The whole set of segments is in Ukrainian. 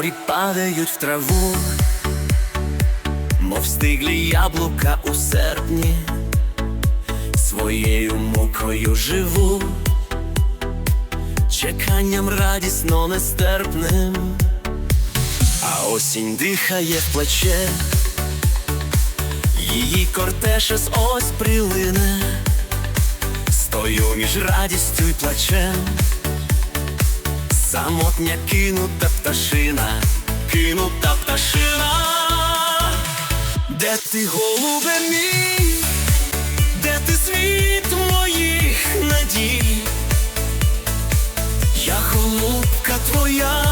зорі падають в траву, мов стиглі яблука у серпні, своєю мукою живу, чеканням радісно нестерпним, а осінь дихає в плече, її кортеж із ось прилине, стою між радістю й плачем. Самотня кинута пташина, кинута пташина, де ти, голубе мій, де ти світ моїх надій, я голубка твоя,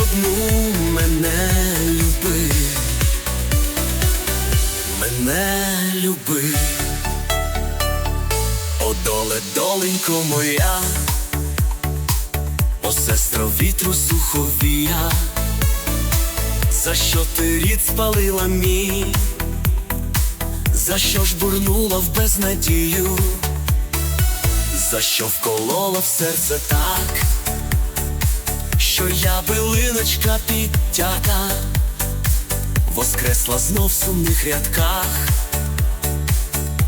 одну мене люби, мене люби, О, доле, доленько моя, о сестро вітру суховія, за що ти рід спалила мій, за що ж бурнула в безнадію? За що вколола в серце так, що я билиночка підтята, воскресла знов в сумних рядках,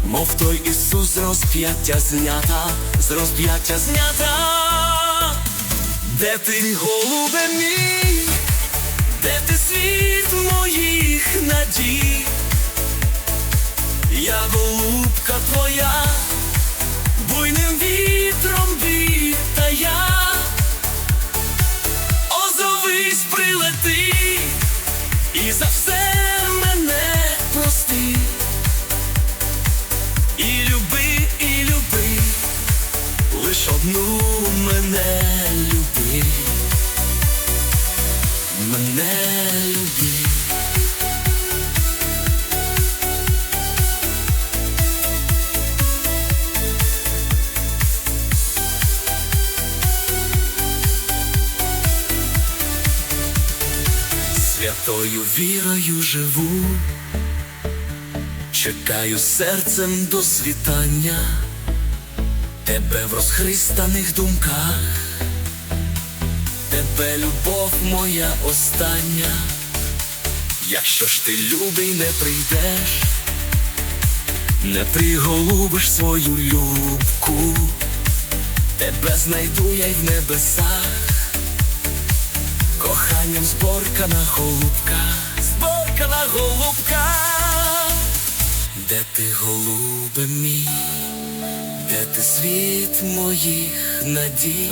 мов той Ісус з розп'яття знята, з розп'яття знята, де ти, голубе мій, де ти світ моїх надій, я голубка твоя і люби, і люби, лиш одну мене люби, мене люби. Святою вірою живу, чекаю серцем до світання, тебе в розхристаних думках, тебе любов моя остання, якщо ж ти любий не прийдеш, не приголубиш свою любку, тебе знайду я й в небесах. Коханням зборкана голубка, зборкана голубка, де ти, голубе мій, де ти світ моїх надій,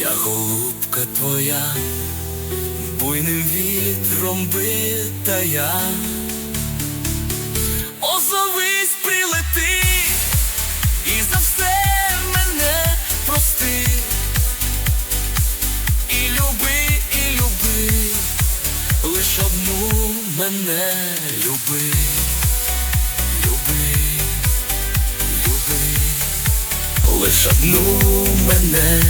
я голубка твоя, буйним вітром битая, озовись прилети, і за все мене прости. І люби, і люби, лиш одну мене люби, люби, люби, лиш одну мене